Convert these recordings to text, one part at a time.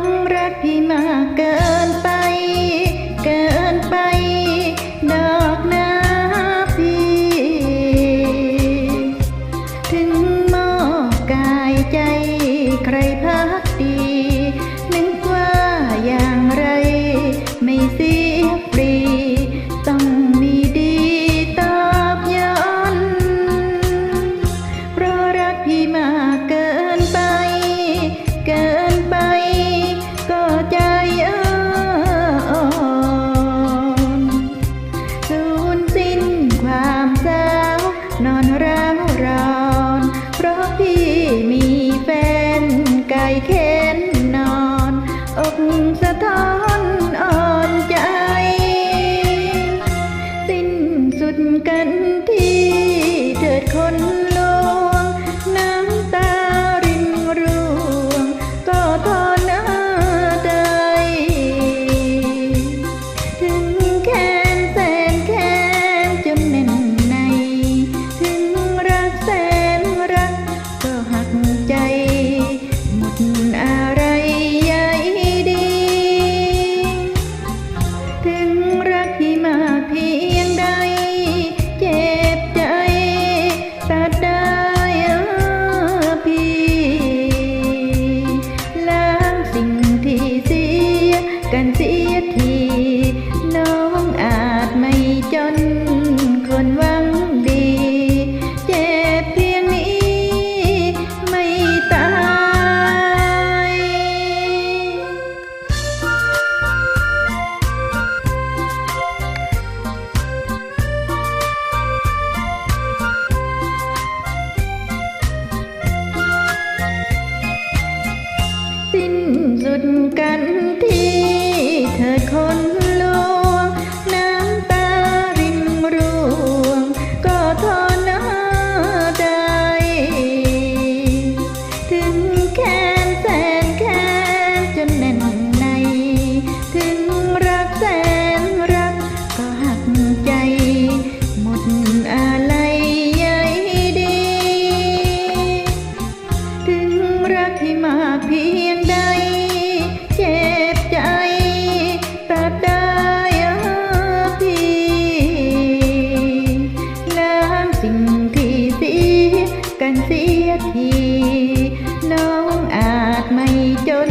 งรักพี่มากเกินไป เกินไป ดอกนาพี่ ถึงมอบกายใจใครพา นอนร้าวรอน เพราะพี่มีแฟนไก่เค้นนอน อกสะท้อนอ่อนใจ สิ้นสุดกันที่ done. ิ่งที่เสียกันเสียที น้องอาจไม่จน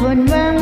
คนวัง